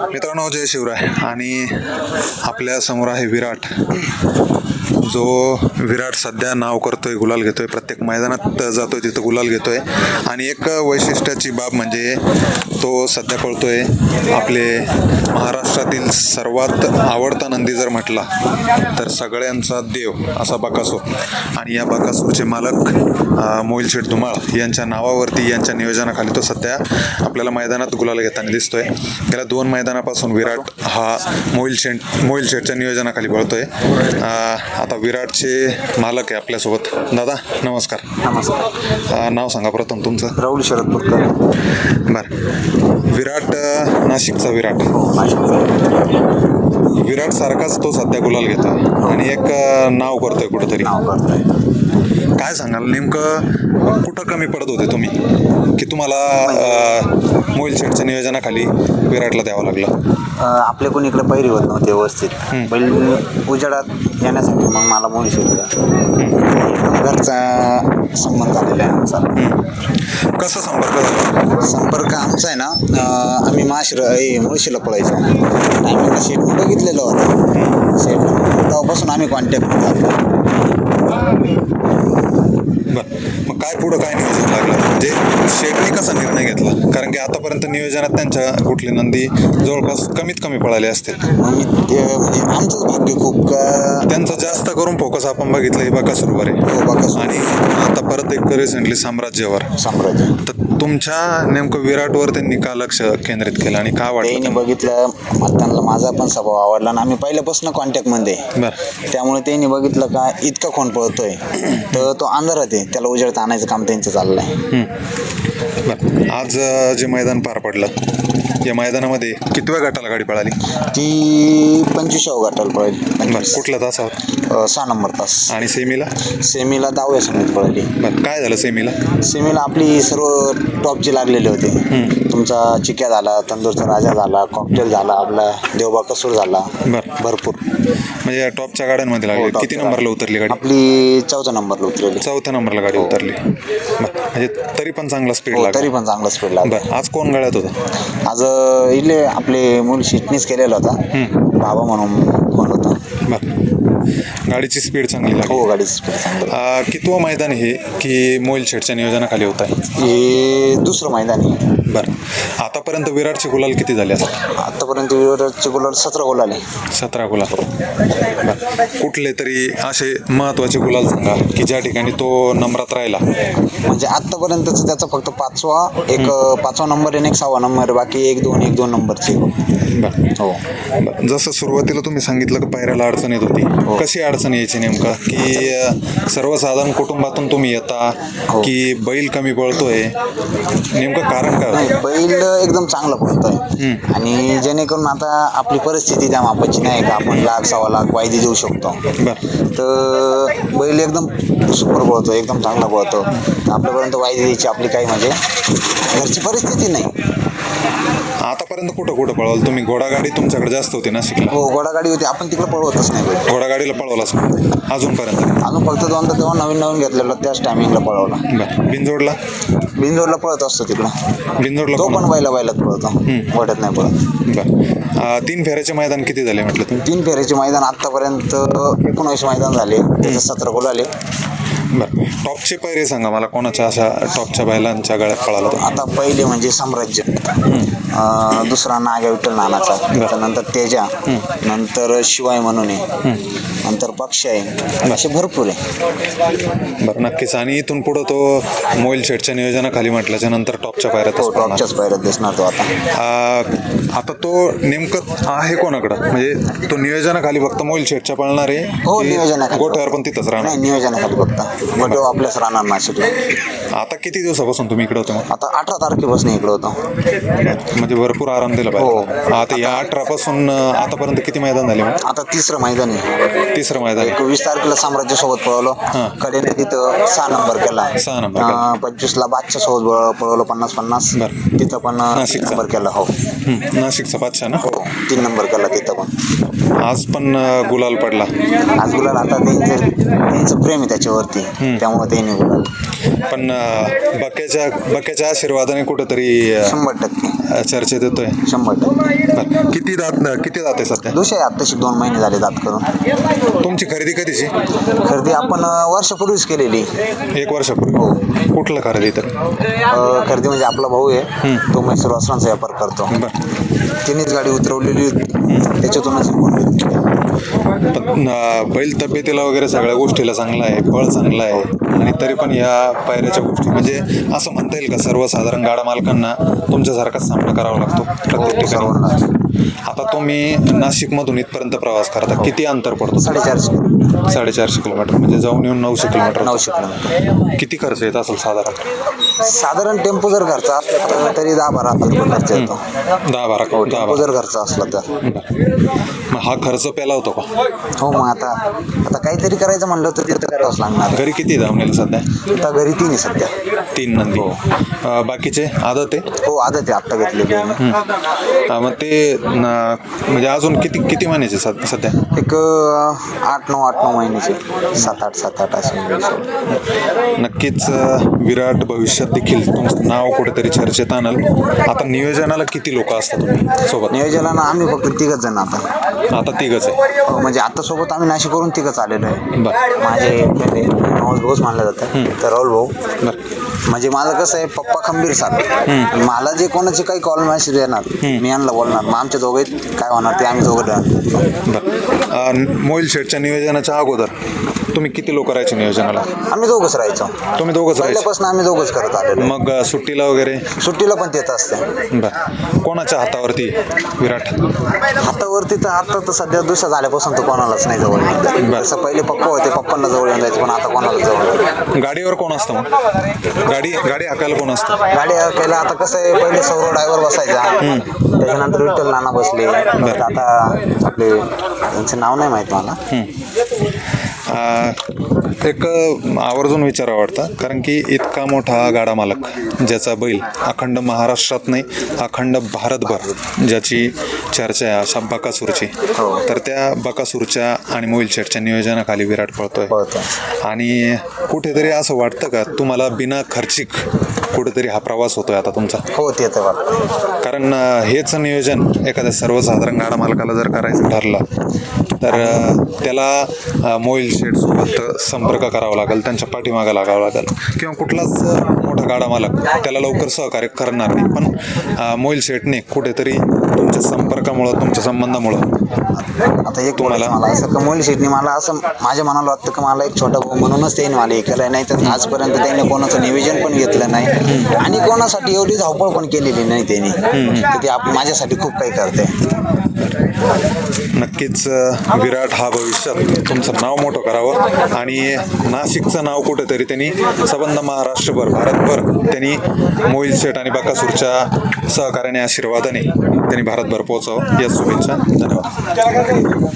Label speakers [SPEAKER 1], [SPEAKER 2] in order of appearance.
[SPEAKER 1] मित्रांनो जय शिवराय. आणि आपल्यासमोर आहे विराट. जो विराट सध्या नाव करतोय गुलाल घेतोय प्रत्येक मैदानात जातोय तिथं गुलाल घेतोय. आणि एक वैशिष्ट्याची बाब म्हणजे तो सध्या कळतोय आपले महाराष्ट्रातील सर्वात आवडता नंदी जर म्हटला तर सगळ्यांचा देव असा बकासूर. आणि या बकासूरचे मालक अं, मोहिल शेठ धुमाळ यांच्या नावावरती यांच्या नियोजनाखाली तो सध्या आपल्याला मैदानात गुलाल घेताना दिसतोय. गेल्या दोन मैदानापासून विराट हा मोहिल शेठ मोहिल शेठच्या नियोजनाखाली पळतोय. आता विराटचे मालक आहे आपल्यासोबत. दादा नमस्कार.
[SPEAKER 2] नमस्कार.
[SPEAKER 1] अं, नाव सांगा प्रथम तुमचं.
[SPEAKER 2] राहुल शरद पुरकर
[SPEAKER 1] बरं. विराट अं, नाशिकचा विराट. विराट सारखाच तो सध्या गुलाल घेतोय. आणि एक अं, नाव करतोय कुठंतरी.
[SPEAKER 2] नाव करतोय.
[SPEAKER 1] काय सांगाल? नेमकं कुठं कमी पडत होते तुम्ही? की तुम्हाला अं, मोहिल शेठच्या नियोजनाखाली विराटला द्यावं लागलं?
[SPEAKER 2] आपले कोणी इकडे पहिरी होत नव्हते व्यवस्थित. बैल उजेडात येण्यासाठी मग मला मुली शिकला घरचा संबंध झालेला आहे आमचा.
[SPEAKER 1] कसं संपर्क झाला?
[SPEAKER 2] संपर्क आमचा आहे ना आम्ही माशिर मुळशीला पळायचो. टायमिंगला शेट बघितलेलं होतं. शेट तेव्हापासून आम्ही कॉन्टॅक्ट झालो
[SPEAKER 1] मग काय पुढं काय नियोजन लागलं? म्हणजे शेटने कसा निर्णय घेतला? कारण की आतापर्यंत नियोजनात त्यांच्या कुठली नंदी जवळपास कमीत कमी पळाले असतील.
[SPEAKER 2] मग ते म्हणजे आमचं का
[SPEAKER 1] त्यांचं जास्त करून फोकस आपण बघितलं हे बकासूरवर आहे
[SPEAKER 2] हो, बकासूर.
[SPEAKER 1] आणि आता परत एक रिसेंटली साम्राज्यावर.
[SPEAKER 2] साम्राज्य.
[SPEAKER 1] तर तुमच्या नेमकं विराटवर त्यांनी का लक्ष केंद्रित केलं आणि का वाटलं?
[SPEAKER 2] बघितलं त्यांना माझा पण स्वभाव आवडला आणि आम्ही पहिल्यापासून कॉन्टॅक्टमध्ये
[SPEAKER 1] बरं.
[SPEAKER 2] त्यामुळे त्यांनी बघितलं का इतका कोण पळतोय. तर तो अंधारात आहे त्याला उजेडात आणायचं काम त्यांचं चाललंय.
[SPEAKER 1] बरं. आज जे मैदान पार पडलं या मैदानामध्ये कितव्या गटाला गाडी पळाली?
[SPEAKER 2] ती पंचवीसावं गाठायला पळाली.
[SPEAKER 1] कुठल्या तासावर?
[SPEAKER 2] अं, सहा नंबर तास.
[SPEAKER 1] आणि सेमीला?
[SPEAKER 2] सेमीला दहाव्या समित पळाली.
[SPEAKER 1] बरं काय झालं सेमीला?
[SPEAKER 2] सेमीला आपली सर्व टॉपची लागलेली होती. तुमचा चिक्या झाला तंदूरचा राजा झाला कॉकटेल झाला आपला देवबा कसूर झाला. भरपूर.
[SPEAKER 1] म्हणजे टॉपच्या गाड्यांमध्ये लागली
[SPEAKER 2] हो,
[SPEAKER 1] किती
[SPEAKER 2] टॉपच्या
[SPEAKER 1] नंबरला उतरली गाडी?
[SPEAKER 2] आपली चौथ्या नंबरला उतरली.
[SPEAKER 1] चौथ्या नंबरला गाडी उतरली. बरं म्हणजे तरी पण चांगला स्पीड
[SPEAKER 2] हो,
[SPEAKER 1] लागला.
[SPEAKER 2] तरी पण चांगला स्पीड लागला.
[SPEAKER 1] आज कोण गाड्यात होतं?
[SPEAKER 2] आज इले आपले मूल शिटनीस केलेला होता. बाबा म्हणून कोण होता.
[SPEAKER 1] गाडीची स्पीड चांगली लागली.
[SPEAKER 2] हो गाडीची स्पीड चांगली
[SPEAKER 1] अं, कितवं मैदान हे की मोईल शेटच्या नियोजनाखाली होत आहे?
[SPEAKER 2] हे दुसरं मैदान आहे.
[SPEAKER 1] बरं. आतापर्यंत विराटचे गुलाल किती झाले असतात
[SPEAKER 2] आतापर्यंत विराटचे गुलाल सतरा गोल आले
[SPEAKER 1] सतरा गुलाल. बरं. कुठले तरी असे महत्त्वाचे गुलाल सांगा की ज्या ठिकाणी तो नंबरात राहिला.
[SPEAKER 2] म्हणजे आतापर्यंतच त्याचा फक्त पाचवा एक अ, पाचवा नंबर आहे आणि एक सहावा नंबर आहे. बाकी एक दोन एक दोन नंबरचे.
[SPEAKER 1] बरं.
[SPEAKER 2] हो.
[SPEAKER 1] बरं. जसं सुरुवातीला तुम्ही सांगितलं की पायऱ्याला अडचण येत होती. कशी अडचण यायची नेमकं? की सर्वसाधारण कुटुंबातून तुम्ही येता की बैल कमी पळतोय? नेमकं कारण काय
[SPEAKER 2] नाही
[SPEAKER 1] होतं
[SPEAKER 2] बैल एकदम चांगला पळतोय. आणि जेणेकरून आता आपली परिस्थिती त्या मापाची नाही का? आपण लाख सव्वा लाख वायदी देऊ शकतो.
[SPEAKER 1] बरं.
[SPEAKER 2] तर बैल एकदम सुपर पळतो एकदम चांगला पळतो आपल्यापर्यंत वायदी द्यायची आपली काही म्हणजे घरची परिस्थिती नाही.
[SPEAKER 1] आतापर्यंत कुठं कुठं पळवलं? तुम्ही घोडागाडी तुमच्याकडे जास्त होती नाशिकला.
[SPEAKER 2] हो घोडागाडी होती. आपण तिकडे पळवतच नाही बैल
[SPEAKER 1] घोडागाडीला पळवलाच अजूनपर्यंत?
[SPEAKER 2] अजून फक्त दोनदा तेव्हा नवीन नवीन घेतलेलं त्याच टायमिंगला पळवला.
[SPEAKER 1] बरं. बिंजोडला?
[SPEAKER 2] बिंदोरला पळत असतो तिकडं.
[SPEAKER 1] बिंजोडला
[SPEAKER 2] तो
[SPEAKER 1] कोण?
[SPEAKER 2] पण बैला बैलात पळतो. वड्यात नाही पळत.
[SPEAKER 1] बरं. तीन फेऱ्याचे मैदान किती झाले म्हटलं तुम्ही?
[SPEAKER 2] तीन फेऱ्याचे मैदान आत्तापर्यंत एकोणावीस मैदान झाले. त्याचे सतरा गोल आले.
[SPEAKER 1] बरं टॉपचे पैरे सांगा मला कोणाच्या अशा टॉपच्या बैलांच्या गळ्यात पळाला तो?
[SPEAKER 2] आता पहिले म्हणजे साम्राज्य. अं, दुसरा नागा विठ्ठल नानाचा. त्यानंतर तेजा. नंतर शिवाय म्हणून आहे. नंतर पक्ष आहे. असे भरपूर आहे.
[SPEAKER 1] बरं नक्कीच. आणि इथून पुढं तो मोईल शेटच्या नियोजनाखाली म्हटल्याच्या नंतर टॉपच्या पायऱ्यातच
[SPEAKER 2] हो
[SPEAKER 1] पळणार.
[SPEAKER 2] टॉपच्याच पायऱ्यात दिसणार तो आता.
[SPEAKER 1] आ, आता तो नेमकं आहे कोणाकडं? म्हणजे तो नियोजनाखाली फक्त मोईल शेटच्या पळणार
[SPEAKER 2] हो
[SPEAKER 1] आहे
[SPEAKER 2] नियोजनाखाली.
[SPEAKER 1] गोठ्यावर पण तिथंच राहणार?
[SPEAKER 2] नाही नियोजनाखाली फक्त. गोठ्यावर आपल्याच राहणार नाशिकला
[SPEAKER 1] आता किती दिवसापासून तुम्ही इकडे होते मग?
[SPEAKER 2] आता अठरा तारखेपासून इकडे होतो.
[SPEAKER 1] म्हणजे भरपूर आराम दिला
[SPEAKER 2] हो.
[SPEAKER 1] आता या अठरापासून अं, आतापर्यंत किती मैदान झाले मग?
[SPEAKER 2] आता तिसरं मैदान आहे.
[SPEAKER 1] तिसरं मैदान आहे.
[SPEAKER 2] एक वीस तारखेला साम्राज्य सोबत पळवलो. कडेने तिथं सहा नंबर केला.
[SPEAKER 1] सहा नंबर केला.
[SPEAKER 2] पंचवीस ला बादशा सोबत पळ- पळवलं पन्नास पन्नास.
[SPEAKER 1] बरं.
[SPEAKER 2] तिथं पण अं,
[SPEAKER 1] नाशिकचा.
[SPEAKER 2] नंबर केला हो.
[SPEAKER 1] हं, नाशिकचा बादशाह ना?
[SPEAKER 2] हो तीन नंबर केला तिथं पण.
[SPEAKER 1] आज पण अं, गुलाल पडला.
[SPEAKER 2] आज गुलाल आता त्यांचं त्यांचं प्रेम आहे त्याच्यावरती. त्यामुळे त्यांनी गुलाल
[SPEAKER 1] पण अं, बक्याच्या बक्याच्या आशीर्वादाने कुठंतरी अं,
[SPEAKER 2] शंभर टक्के.
[SPEAKER 1] चर्चेत येतोय.
[SPEAKER 2] शंभर टक्के.
[SPEAKER 1] बरं. किती दात किती दात आहे सध्या?
[SPEAKER 2] दुसरे आत्ताशी दोन महिने झाले दात करून.
[SPEAKER 1] तुमची खरेदी कधीची?
[SPEAKER 2] खरेदी आपण अं, वर्षापूर्वीच केलेली.
[SPEAKER 1] एक वर्षापूर्वी. कुठलं खरेदी तर?
[SPEAKER 2] अं, खरेदी म्हणजे आपला भाऊ आहे. तो म्हैसूर वस्त्रांचा व्यापार करतो.
[SPEAKER 1] बरं.
[SPEAKER 2] तिनेच गाडी उतरवलेली होती. त्याच्यातूनच बोललो.
[SPEAKER 1] पण अ, बैल तब्येतीला वगैरे सगळ्या गोष्टीला चांगला आहे. फळ चांगला आहे आणि तरी पण या पायऱ्याच्या गोष्टी म्हणजे असं म्हणता येईल का सर्वसाधारण गाडा मालकांना तुमच्यासारखाच सामना करावा लागतो प्रत्येक ठिकाणी?
[SPEAKER 2] सर्वांना.
[SPEAKER 1] आता तुम्ही नाशिकमधून इथपर्यंत प्रवास करता किती अंतर पडतो?
[SPEAKER 2] साडेचारशे किलो
[SPEAKER 1] साडेचारशे किलोमीटर म्हणजे जाऊन येऊन नऊशे किलोमीटर.
[SPEAKER 2] नऊशे किलोमीटर.
[SPEAKER 1] किती खर्च येत असेल साधारण?
[SPEAKER 2] साधारण टेम्पो जर घरचा असला तर दहा बारा खर्च येतो.
[SPEAKER 1] दहा बारा दहा
[SPEAKER 2] टेम्पो
[SPEAKER 1] बारा.
[SPEAKER 2] जर घरचा असला तर.
[SPEAKER 1] मग हा खर्च पेला होतो का?
[SPEAKER 2] हो मग आता आता काहीतरी करायचं म्हणलं तर तिथं करावंच लागणार.
[SPEAKER 1] घरी किती धावून येईल सध्या?
[SPEAKER 2] आता घरी तीन आहे सध्या.
[SPEAKER 1] तीन नंदी. अ, बाकीचे आदत? आहे
[SPEAKER 2] हो आदत आहे आत्ता घेतलेली आहे.
[SPEAKER 1] अ, मग ते न- म्हणजे अजून किती किती महिन्याचे सद- सध्या?
[SPEAKER 2] एक अं, आठ नऊ आठ नऊ महिन्याचे. सात आठ सात आठ असे
[SPEAKER 1] नक्कीच अ, विराट भविष्यात देखील तुमचं नाव कुठेतरी चर्चेत आणल. आता नियोजनाला किती लोक असतात तुम्ही सोबत?
[SPEAKER 2] नियोजनाला आम्ही फक्त तिघच जण आता.
[SPEAKER 1] आता तिघच आहे.
[SPEAKER 2] हो, म्हणजे आता सोबत आम्ही नाशिक करून तिघच आलेलो आहे.
[SPEAKER 1] बरं.
[SPEAKER 2] माझे friend आहे, नवस भाऊच मानलं जातं. तर राहुल भाऊ म्हणजे माझं कसं आहे पप्पा खंबीर साथ मला जे कोणाचे काही कॉल मेसेज येणार मी यांना बोलणार. मग आमच्या दोघे काय होणार ते आम्ही दोघं
[SPEAKER 1] मोईल शेटच्या नियोजनाच्या अगोदर तुम्ही किती लोक राहायचे नियोजनाला?
[SPEAKER 2] आम्ही दोघंच राहायचो.
[SPEAKER 1] तुम्ही दोघंच राहायचे?
[SPEAKER 2] आम्ही दोघंच करत आहे.
[SPEAKER 1] मग सुट्टीला वगैरे?
[SPEAKER 2] सुट्टीला पण तेच असते.
[SPEAKER 1] कोणाच्या हातावरती विराट?
[SPEAKER 2] हातावरती तर आता तर सध्या दुसऱ्या झाल्यापासून तर कोणालाच नाही जवळ. जसं पहिले पप्पा होते पप्पांना जवळ येऊन जायचं पण आता कोणाला जवळ.
[SPEAKER 1] गाडीवर कोण असतं गाडी गाडी हाकायला कोण असतं?
[SPEAKER 2] गाडी केला आता कसं आहे पहिले सौरव ड्रायव्हर बसायचा. त्याच्यानंतर विठ्ठल नाना बसले. आता आपले त्यांचं नाव नाही माहीत मला.
[SPEAKER 1] एक आवर्जून विचार वाटतं कारण की इतका मोठा गाडा मालक ज्याचा बैल अखंड महाराष्ट्रात नाही अखंड भारतभर ज्याची चर्चा आहे अशा बकासूरची
[SPEAKER 2] हो.
[SPEAKER 1] तर त्या बकासूरच्या आणि मोईल शेटच्या नियोजनाखाली विराट पळतोय
[SPEAKER 2] पळतो.
[SPEAKER 1] आणि कुठेतरी असं वाटतं का तुम्हाला बिना खर्चिक कुठेतरी हा प्रवास होतोय आता तुमचा?
[SPEAKER 2] हो ते तर वाटतं
[SPEAKER 1] कारण अ, हेच नियोजन एखाद्या सर्वसाधारण गाडा मालकाला जर करायचं ठरलं तर अ, त्याला अ, मोईल शेडसोबत संपर्क करावा लागेल त्यांच्या पाठीमागं लागावं लागेल. किंवा कुठलाच अ, मोठा गाडा मालक त्याला लवकर सहकार्य करणार नाही. पण अ, मोईल शेटने कुठेतरी तुमच्या संपर्कामुळं तुमच्या संबंधामुळं
[SPEAKER 2] आता एक
[SPEAKER 1] तुम्हाला-
[SPEAKER 2] मला असं कमोली शेटणी मला असं माझ्या मनाला वाटतं की मला एक छोटा भाऊ म्हणूनच त्यांनी मला हे केलं नाही तर आजपर्यंत त्यांनी कोणाचं नियोजन पण घेतलं नाही. आणि कोणासाठी एवढी धावपळ पण केलेली नाही त्यांनी. तर ते आप- माझ्यासाठी खूप काही करते.
[SPEAKER 1] नक्कीच अ, विराट हा भविष्यात तुमचं नाव मोठं करावं. आणि नाशिकचं नाव कुठेतरी त्यांनी संबंध महाराष्ट्रभर भारतभर त्यांनी मोहित शेठ आणि बकासूरच्या सहकार्याने आशीर्वादाने त्यांनी भारतभर पोहोचावं. या शुभेच्छा. धन्यवाद.